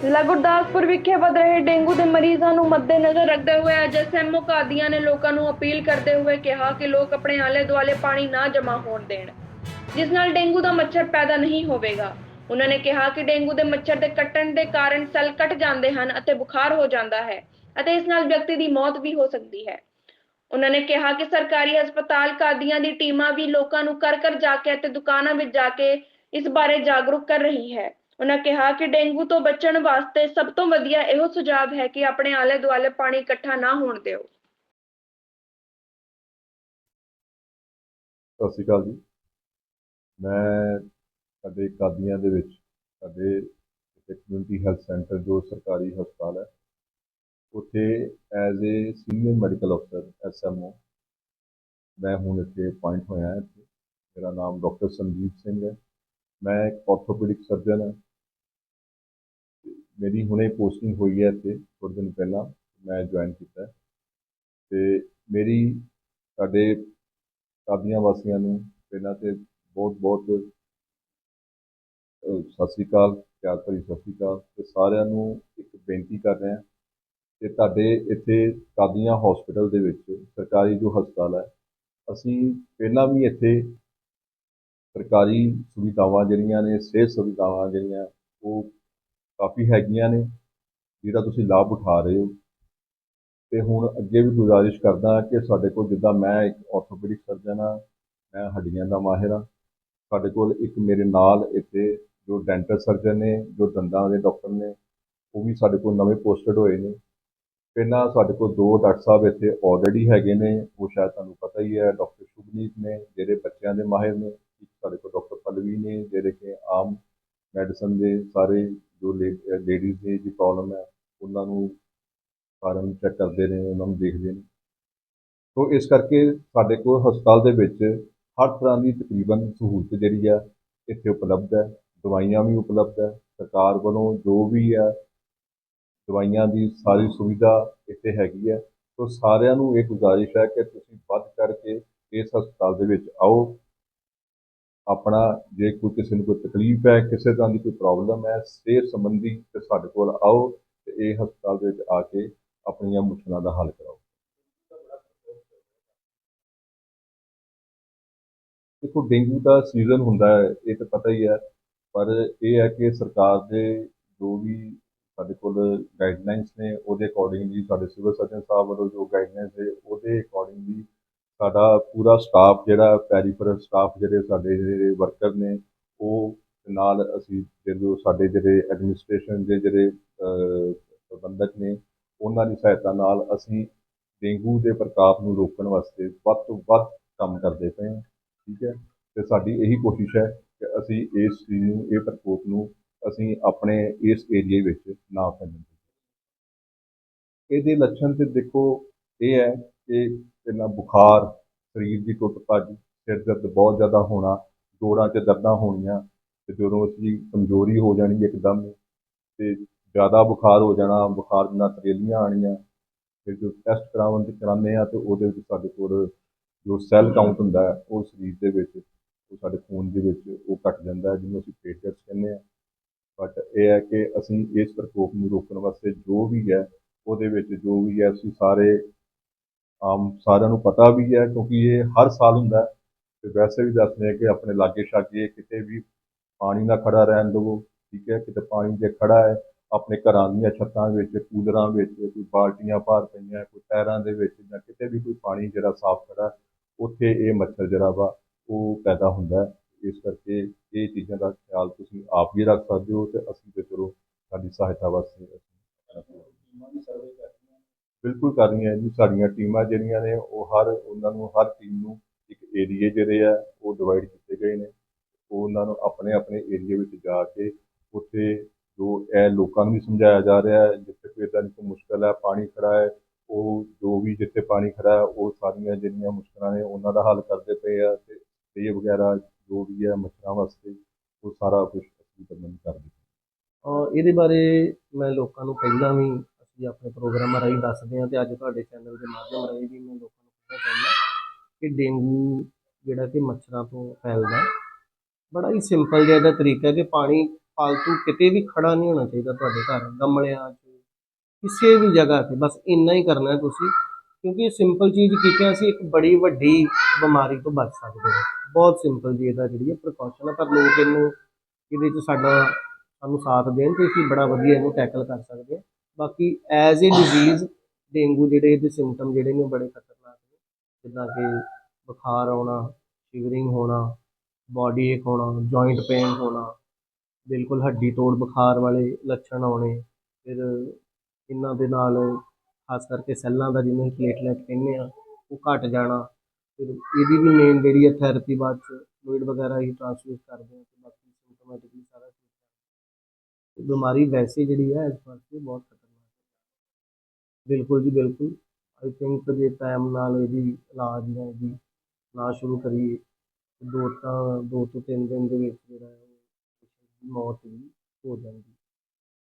ਜ਼ਿਲ੍ਹਾ ਗੁਰਦਾਸਪੁਰ ਵਿਖੇ ਵਧ ਰਹੇ ਡੇਂਗੂ ਦੇ ਮਰੀਜ਼ਾਂ ਨੂੰ ਮੱਦੇਨਜ਼ਰ ਰੱਖਦੇ ਹੋਏ ਅੱਜ ਐਸਐਮਓ ਕਾਦੀਆਂ ਨੇ ਲੋਕਾਂ ਨੂੰ ਅਪੀਲ ਕਰਦੇ ਹੋਏ ਕਿਹਾ ਕਿ ਲੋਕ ਆਪਣੇ ਆਲੇ ਦੁਆਲੇ ਪਾਣੀ ਨਾ ਜਮ੍ਹਾਂ ਹੋਣ ਦੇਣ, ਜਿਸ ਨਾਲ ਡੇਂਗੂ ਦਾ ਮੱਛਰ ਪੈਦਾ ਨਹੀਂ ਹੋਵੇਗਾ। ਉਹਨਾਂ ਨੇ ਕਿਹਾ ਕਿ ਡੇਂਗੂ ਦੇ ਮੱਛਰ ਦੇ ਕੱਟਣ ਦੇ ਕਾਰਨ ਸੈੱਲ ਕੱਟ ਜਾਂਦੇ ਹਨ ਅਤੇ ਬੁਖਾਰ ਹੋ ਜਾਂਦਾ ਹੈ ਅਤੇ ਇਸ ਨਾਲ ਵਿਅਕਤੀ ਦੀ ਮੌਤ ਵੀ ਹੋ ਸਕਦੀ ਹੈ। ਉਹਨਾਂ ਨੇ ਕਿਹਾ ਕਿ ਸਰਕਾਰੀ ਹਸਪਤਾਲ ਕਾਦੀਆਂ ਦੀ ਟੀਮਾਂ ਵੀ ਲੋਕਾਂ ਨੂੰ ਕਰ ਕਰ ਜਾ ਕੇ ਅਤੇ ਦੁਕਾਨਾਂ ਵਿੱਚ ਜਾ ਕੇ ਇਸ ਬਾਰੇ ਜਾਗਰੂਕ ਕਰ ਰਹੀ ਹੈ। ਉਹਨਾਂ ਕਿਹਾ ਕਿ ਡੇਂਗੂ ਤੋਂ ਬਚਣ ਵਾਸਤੇ ਸਭ ਤੋਂ ਵਧੀਆ ਇਹੋ ਸੁਝਾਅ ਹੈ ਕਿ ਆਪਣੇ ਆਲੇ ਦੁਆਲੇ ਪਾਣੀ ਇਕੱਠਾ ਨਾ ਹੋਣ ਦਿਓ। ਸਤਿ ਸ਼੍ਰੀ ਅਕਾਲ ਜੀ। ਮੈਂ ਸਾਡੇ ਕਾਦੀਆਂ ਦੇ ਵਿੱਚ ਸਾਡੇ ਕਮਿਊਨਿਟੀ ਹੈਲਥ ਸੈਂਟਰ ਜੋ ਸਰਕਾਰੀ ਹਸਪਤਾਲ ਹੈ, ਉੱਥੇ ਐਜ਼ ਏ ਸੀਨੀਅਰ ਮੈਡੀਕਲ ਅਫਸਰ ਐਸਐਮਓ ਮੈਂ ਹੁਣ ਇੱਥੇ ਅਪਾਇੰਟ ਹੋਇਆ ਹਾਂ ਮੇਰਾ ਨਾਮ ਡਾਕਟਰ ਸੰਦੀਪ ਸਿੰਘ ਹੈ। ਮੈਂ ਇੱਕ ਆਰਥੋਪੈਡਿਕ ਸਰਜਨ ਹਾਂ। ਮੇਰੀ ਹੁਣੇ ਪੋਸਟਿੰਗ ਹੋਈ ਹੈ ਇੱਥੇ, ਥੋੜ੍ਹੇ ਦਿਨ ਪਹਿਲਾਂ ਮੈਂ ਜੁਆਇਨ ਕੀਤਾ ਹੈ। ਤੇ ਮੇਰੀ ਸਾਡੇ ਕਾਦੀਆਂ ਵਾਸੀਆਂ ਨੂੰ ਪਹਿਲਾਂ ਤੇ ਬਹੁਤ ਬਹੁਤ ਸਤਿ ਸ੍ਰੀ ਅਕਾਲ, ਪਿਆਰ ਭਰੀ ਸਤਿ ਸ੍ਰੀ ਅਕਾਲ ਤੇ ਸਾਰਿਆਂ ਨੂੰ ਇੱਕ ਬੇਨਤੀ ਕਰ ਰਿਹਾ ਹਾਂ ਕਿ ਤੁਹਾਡੇ ਇੱਥੇ ਕਾਦੀਆਂ ਹਸਪੀਟਲ ਦੇ ਵਿੱਚ ਸਰਕਾਰੀ ਜੋ ਹਸਪਤਾਲ ਹੈ, ਅਸੀਂ ਪਹਿਲਾਂ ਵੀ ਇੱਥੇ ਸਰਕਾਰੀ ਸੁਵਿਧਾਵਾਂ ਜਿਹੜੀਆਂ ਨੇ, ਸਿਹਤ ਸੁਵਿਧਾਵਾਂ ਜਿਹੜੀਆਂ, ਉਹ ਕਾਫੀ ਹੈਗੀਆਂ ਨੇ, ਜਿਹਦਾ ਤੁਸੀਂ ਲਾਭ ਉਠਾ ਰਹੇ ਹੋ। ਤੇ ਹੁਣ ਅੱਗੇ ਵੀ ਗੁਜ਼ਾਰਿਸ਼ ਕਰਦਾ ਕਿ ਸਾਡੇ ਕੋਲ ਜਿੱਦਾਂ ਮੈਂ ਇੱਕ ਆਰਥੋਪੈਡਿਕ ਸਰਜਨ ਹਾਂ, ਮੈਂ ਹੱਡੀਆਂ ਦਾ ਮਾਹਿਰ ਹਾਂ। ਸਾਡੇ ਕੋਲ ਇੱਕ ਮੇਰੇ ਨਾਲ ਇੱਥੇ ਜੋ ਡੈਂਟਲ ਸਰਜਨ ਨੇ, ਜੋ ਦੰਦਾਂ ਦੇ ਡਾਕਟਰ ਨੇ, ਉਹ ਵੀ ਸਾਡੇ ਕੋਲ ਨਵੇਂ ਪੋਸਟਡ ਹੋਏ ਨੇ। ਪਹਿਲਾਂ ਸਾਡੇ ਕੋਲ ਦੋ ਡਾਕਟਰ ਸਾਹਿਬ ਇੱਥੇ ਆਲਰੇਡੀ ਹੈਗੇ ਨੇ, ਉਹ ਸ਼ਾਇਦ ਤੁਹਾਨੂੰ ਪਤਾ ਹੀ ਹੈ, ਡਾਕਟਰ ਸ਼ੁਭਨੀਤ ਨੇ, ਜਿਹੜੇ ਬੱਚਿਆਂ ਦੇ ਮਾਹਿਰ ਨੇ। ਸਾਡੇ ਕੋਲ ਡਾਕਟਰ ਪਲਵੀ ਨੇ, ਜਿਹੜੇ ਕਿ ਆਮ ਮੈਡੀਸਨ ਦੇ ਸਾਰੇ ਜੋ ਲੇਡੀਜ਼ ਦੀ ਜੀ ਪ੍ਰੋਬਲਮ ਹੈ, ਉਹਨਾਂ ਨੂੰ ਸਾਰਿਆਂ ਚੈੱਕ ਕਰਦੇ ਨੇ, ਉਹਨਾਂ ਨੂੰ ਦੇਖਦੇ ਨੇ। ਸੋ ਇਸ ਕਰਕੇ ਸਾਡੇ ਕੋਲ ਹਸਪਤਾਲ ਦੇ ਵਿੱਚ ਹਰ ਤਰ੍ਹਾਂ ਦੀ ਤਕਰੀਬਨ ਸਹੂਲਤ ਜਿਹੜੀ ਆ, ਇੱਥੇ ਉਪਲਬਧ ਹੈ। ਦਵਾਈਆਂ ਵੀ ਉਪਲਬਧ ਹੈ। ਸਰਕਾਰ ਵੱਲੋਂ ਜੋ ਵੀ ਹੈ ਦਵਾਈਆਂ ਦੀ ਸਾਰੀ ਸੁਵਿਧਾ ਇੱਥੇ ਹੈਗੀ ਹੈ। ਸੋ ਸਾਰਿਆਂ ਨੂੰ ਇਹ ਗੁਜ਼ਾਰਿਸ਼ ਹੈ ਕਿ ਤੁਸੀਂ ਵੱਧ ਕਰਕੇ ਇਸ ਹਸਪਤਾਲ ਦੇ ਵਿੱਚ ਆਓ। ਆਪਣਾ ਜੇ ਕੋਈ ਕਿਸੇ ਨੂੰ ਕੋਈ ਤਕਲੀਫ ਹੈ, ਕਿਸੇ ਤਰ੍ਹਾਂ ਦੀ ਕੋਈ ਪ੍ਰੋਬਲਮ ਹੈ, ਸਿਹਤ ਸੰਬੰਧੀ ਤੇ ਸਾਡੇ ਕੋਲ ਆਓ ਤੇ ਇਹ ਹਸਪਤਾਲ ਦੇ ਵਿੱਚ ਆ ਕੇ ਆਪਣੀਆਂ ਮੁਸ਼ਕਲਾਂ ਦਾ ਹੱਲ ਕਰਾਓ। ਦੇਖੋ, ਡੇਂਗੂ ਦਾ ਸੀਜ਼ਨ ਹੁੰਦਾ ਹੈ, ਇਹ ਤਾਂ ਪਤਾ ਹੀ ਹੈ, ਪਰ ਇਹ ਹੈ ਕਿ ਸਰਕਾਰ ਦੇ ਜੋ ਵੀ ਸਾਡੇ ਕੋਲ ਗਾਈਡਲਾਈਨਸ ਨੇ, ਉਹਦੇ ਅਕੋਰਡਿੰਗਲੀ ਸਾਡੇ ਸਿਵਲ ਸਰਜਨ ਸਾਹਿਬ ਵੱਲੋਂ ਜੋ ਗਾਈਡਲਾਈਨਸ ਨੇ, ਉਹਦੇ ਅਕੋਰਡਿੰਗਲੀ ਸਾਡਾ ਪੂਰਾ ਸਟਾਫ ਜਿਹੜਾ ਪੈਰੀਫਰਲ ਸਟਾਫ ਜਿਹੜੇ ਸਾਡੇ ਜਿਹੜੇ ਵਰਕਰ ਨੇ, ਉਹ ਨਾਲ ਅਸੀਂ ਜਦੋਂ ਸਾਡੇ ਜਿਹੜੇ ਐਡਮਿਨਿਸਟ੍ਰੇਸ਼ਨ ਦੇ ਜਿਹੜੇ ਪ੍ਰਬੰਧਕ ਨੇ, ਉਹਨਾਂ ਦੀ ਸਹਾਇਤਾ ਨਾਲ ਅਸੀਂ ਡੇਂਗੂ ਦੇ ਪ੍ਰਕਾਪ ਨੂੰ ਰੋਕਣ ਵਾਸਤੇ ਵੱਧ ਤੋਂ ਵੱਧ ਕੰਮ ਕਰਦੇ ਪਏ ਹਾਂ, ਠੀਕ ਹੈ? ਤੇ ਸਾਡੀ ਇਹੀ ਕੋਸ਼ਿਸ਼ ਹੈ ਕਿ ਅਸੀਂ ਇਸ ਚੀਜ਼ ਨੂੰ, ਇਹ ਪ੍ਰਕੋਪ ਨੂੰ ਅਸੀਂ ਆਪਣੇ ਇਸ ਏਰੀਏ ਵਿੱਚ ਨਾ ਫੈਲਣ ਦੇਈਏ ਇਹਦੇ ਲੱਛਣ ਤੇ ਦੇਖੋ, ਇਹ ਹੈ ਕਿ ਪਹਿਲਾਂ ਬੁਖਾਰ ਸਰੀਰ ਦੀ ਟੁੱਟ ਭੱਜ, ਸਿਰ ਦਰਦ ਬਹੁਤ ਜ਼ਿਆਦਾ ਹੋਣਾ, ਜੋੜਾਂ 'ਚ ਦਰਦਾਂ ਹੋਣੀਆਂ ਤੇ ਜਦੋਂ ਅਸੀਂ ਕਮਜ਼ੋਰੀ ਹੋ ਜਾਣੀ ਇੱਕਦਮ ਤੇ ਜ਼ਿਆਦਾ ਬੁਖਾਰ ਹੋ ਜਾਣਾ, ਬੁਖਾਰ ਦੀਆਂ ਤਰੇਲੀਆਂ ਆਣੀਆਂ ਫਿਰ ਜੋ ਟੈਸਟ ਕਰਾਉਣ ਤੇ ਕਰਾਉਂਦੇ ਆ ਤੇ ਉਹਦੇ ਵਿੱਚ ਸਾਡੇ ਕੋਲ ਜੋ ਸੈੱਲ ਕਾਊਂਟ ਹੁੰਦਾ ਉਹ ਸਰੀਰ ਦੇ ਵਿੱਚ, ਉਹ ਸਾਡੇ ਖੂਨ ਦੇ ਵਿੱਚ ਉਹ ਘਟ ਜਾਂਦਾ ਹੈ, ਜਿਹਨੂੰ ਅਸੀਂ ਪਲੇਟਲੈਟਸ ਕਹਿੰਦੇ ਆ ਬਟ ਇਹ ਹੈ ਕਿ ਅਸੀਂ ਇਸ ਪ੍ਰਕੋਪ ਨੂੰ ਰੋਕਣ ਵਾਸਤੇ ਜੋ ਵੀ ਹੈ, ਉਹਦੇ ਵਿੱਚ ਜੋ ਵੀ ਹੈ, ਅਸੀਂ ਸਾਰੇ ਆਮ ਸਾਰਿਆਂ ਨੂੰ ਪਤਾ ਵੀ ਹੈ, ਕਿਉਂਕਿ ਇਹ ਹਰ ਸਾਲ ਹੁੰਦਾ ਹੈ। ਤੇ ਵੈਸੇ ਵੀ ਦੱਸਦੇ ਆ ਕਿ ਆਪਣੇ ਲਾਗੇ ਛਾਗੇ ਕਿਤੇ ਵੀ ਪਾਣੀ ਨਾ ਖੜਾ ਰਹਿਣ ਦਿਵੋ, ਠੀਕ ਹੈ? ਕਿਤੇ ਪਾਣੀ ਜੇ ਖੜਾ ਹੈ, ਆਪਣੇ ਘਰਾਂ ਦੀਆਂ ਛੱਤਾਂ ਵਿੱਚ, ਕੂਲਰਾਂ ਵਿੱਚ, ਕੋਈ ਬਾਲਟੀਆਂ ਭਰ ਪਈਆਂ, ਕੋਈ ਟਾਇਰਾਂ ਦੇ ਵਿੱਚ ਜਾਂ ਕਿਤੇ ਵੀ ਕੋਈ ਪਾਣੀ ਜਿਹੜਾ ਸਾਫ਼ ਖੜਾ ਉੱਥੇ ਇਹ ਮੱਛਰ ਜਿਹੜਾ ਵਾ, ਉਹ ਪੈਦਾ ਹੁੰਦਾ ਹੈ। ਇਸ ਕਰਕੇ ਇਹ ਚੀਜ਼ਾਂ ਦਾ ਖਿਆਲ ਤੁਸੀਂ ਆਪ ਵੀ ਰੱਖ ਸਕਦੇ ਹੋ ਤੇ ਅਸੀਂ ਤੇ ਚਲੋ ਸਾਡੀ ਸਹਾਇਤਾ ਵਾਸਤੇ ਬਿਲਕੁਲ ਕਰ ਰਹੀਆਂ ਜੀ, ਸਾਡੀਆਂ ਟੀਮਾਂ ਜਿਹੜੀਆਂ ਨੇ, ਉਹ ਹਰ ਉਹਨਾਂ ਨੂੰ, ਹਰ ਟੀਮ ਨੂੰ ਇੱਕ ਏਰੀਏ ਜਿਹੜੇ ਆ, ਉਹ ਡਿਵਾਈਡ ਕੀਤੇ ਗਏ ਨੇ। ਉਹ ਉਹਨਾਂ ਨੂੰ ਆਪਣੇ ਆਪਣੇ ਏਰੀਏ ਵਿੱਚ ਜਾ ਕੇ ਉੱਥੇ ਜੋ ਇਹ ਲੋਕਾਂ ਨੂੰ ਵੀ ਸਮਝਾਇਆ ਜਾ ਰਿਹਾ ਹੈ, ਜਿੱਥੇ ਕੋਈ ਇੱਦਾਂ ਦੀ ਕੋਈ ਮੁਸ਼ਕਲ ਹੈ, ਪਾਣੀ ਖੜਾ ਹੈ, ਉਹ ਜੋ ਵੀ ਜਿੱਥੇ ਪਾਣੀ ਖੜਾ ਹੈ, ਉਹ ਸਾਰੀਆਂ ਜਿਹੜੀਆਂ ਮੁਸ਼ਕਲਾਂ ਨੇ ਉਹਨਾਂ ਦਾ ਹੱਲ ਕਰਦੇ ਪਏ ਆ ਤੇ ਸਪਰੇਅ ਵਗੈਰਾ ਜੋ ਵੀ ਹੈ ਮੱਛਰਾਂ ਵਾਸਤੇ, ਉਹ ਸਾਰਾ ਕੁਝ ਅਸੀਂ ਪ੍ਰਬੰਧ ਕਰਦੇ ਇਹਦੇ ਬਾਰੇ ਮੈਂ ਲੋਕਾਂ ਨੂੰ ਪਹਿਲਾਂ ਵੀ ਵੀ ਆਪਣੇ ਪ੍ਰੋਗਰਾਮਾਂ ਰਾਹੀਂ ਦੱਸਦੇ ਹਾਂ ਤੇ ਅੱਜ ਤੁਹਾਡੇ ਚੈਨਲ ਦੇ ਮਾਧਿਅਮ ਰਾਹੀਂ ਵੀ ਮੈਂ ਲੋਕਾਂ ਨੂੰ ਕਹਿਣਾ ਚਾਹੁੰਦਾ ਕਿ ਡੇਂਗੂ ਜਿਹੜਾ ਕਿ ਮੱਛਰਾਂ ਤੋਂ ਫੈਲਦਾ, ਬੜਾ ਹੀ ਸਿੰਪਲ ਜਿਹਾ ਇਹਦਾ ਤਰੀਕਾ ਕਿ ਪਾਣੀ ਪਾਲਤੂ ਕਿਤੇ ਵੀ ਖੜਾ ਨਹੀਂ ਹੋਣਾ ਚਾਹੀਦਾ ਤੁਹਾਡੇ ਘਰ, ਗਮਲਿਆਂ 'ਚ, ਕਿਸੇ ਵੀ ਜਗ੍ਹਾ ਤੇ, ਬਸ ਇੰਨਾ ਹੀ ਕਰਨਾ ਹੈ ਤੁਸੀਂ, ਕਿਉਂਕਿ ਇਹ ਸਿੰਪਲ ਚੀਜ਼ ਕੀਤਿਆਂ ਅਸੀਂ ਇੱਕ ਬੜੀ ਵੱਡੀ ਬਿਮਾਰੀ ਤੋਂ ਬਚ ਸਕਦੇ ਹਾਂ। ਬਹੁਤ ਸਿੰਪਲ ਜੀ ਇਹਦਾ ਜਿਹੜੀ ਹੈ ਪ੍ਰੀਕਾਸ਼ਨ ਹੈ ਪਰ ਲੋਕ ਇਹਨੂੰ, ਇਹਦੇ 'ਚ ਸਾਡਾ, ਸਾਨੂੰ ਸਾਥ ਦੇਣ ਤੇ ਅਸੀਂ ਬੜਾ ਵਧੀਆ ਇਹਨੂੰ ਟੈਕਲ ਕਰ ਸਕਦੇ ਹਾਂ। ਬਾਕੀ ਐਜ਼ ਏ ਡਿਜ਼ੀਜ਼ ਡੇਂਗੂ ਜਿਹੜੇ ਇਹਦੇ ਸਿੰਪਟਮ ਜਿਹੜੇ ਨੇ ਉਹ ਬੜੇ ਖਤਰਨਾਕ ਨੇ। ਜਿੱਦਾਂ ਕਿ ਬੁਖਾਰ ਆਉਣਾ ਸ਼ਿਵਰਿੰਗ ਹੋਣਾ ਬਾਡੀ ਏਕ ਹੋਣਾ ਜੁਆਇੰਟ ਪੇਨ ਹੋਣਾ, ਬਿਲਕੁਲ ਹੱਡੀ ਤੋੜ ਬੁਖਾਰ ਵਾਲੇ ਲੱਛਣ ਆਉਣੇ, ਫਿਰ ਇਹਨਾਂ ਦੇ ਨਾਲ ਖਾਸ ਕਰਕੇ ਸੈੱਲਾਂ ਦਾ ਜਿਹਨੂੰ ਪਲੇਟਲੈਟ ਕਹਿੰਦੇ ਆ ਉਹ ਘਟ ਜਾਣਾ। ਫਿਰ ਇਹਦੀ ਵੀ ਮੇਨ ਜਿਹੜੀ ਹੈ ਥੈਰੇਪੀ ਬਾਅਦ ਚ ਫਲੂਇਡ ਵਗੈਰਾ ਹੀ ਟ੍ਰਾਂਸਫਿਊਜ਼ ਕਰਦੇ ਆ ਤੇ ਬਾਕੀ ਸਿੰਪਟੋਮੈਟਿਕਲੀ ਸਾਰਾ ਠੀਕ ਬਿਮਾਰੀ ਵੈਸੇ ਜਿਹੜੀ ਹੈ ਇਸ ਵਾਸਤੇ ਬਹੁਤ ਖਤਰਨਾਕ ਬਿਲਕੁਲ ਜੀ, ਬਿਲਕੁਲ। ਆਈ ਥਿੰਕ ਜੇ ਟਾਈਮ ਨਾਲ ਇਹਦੀ ਇਲਾਜ ਜਾਂ ਇਹਦੀ ਨਾ ਸ਼ੁਰੂ ਕਰੀਏ, ਦੋ ਤਾਂ, ਦੋ ਤੋਂ ਤਿੰਨ ਦਿਨ ਦੇ ਵਿੱਚ ਜਿਹੜਾ ਹੈ, ਉਹ ਦੀ ਮੌਤ ਵੀ ਹੋ ਜਾਂਦੀ।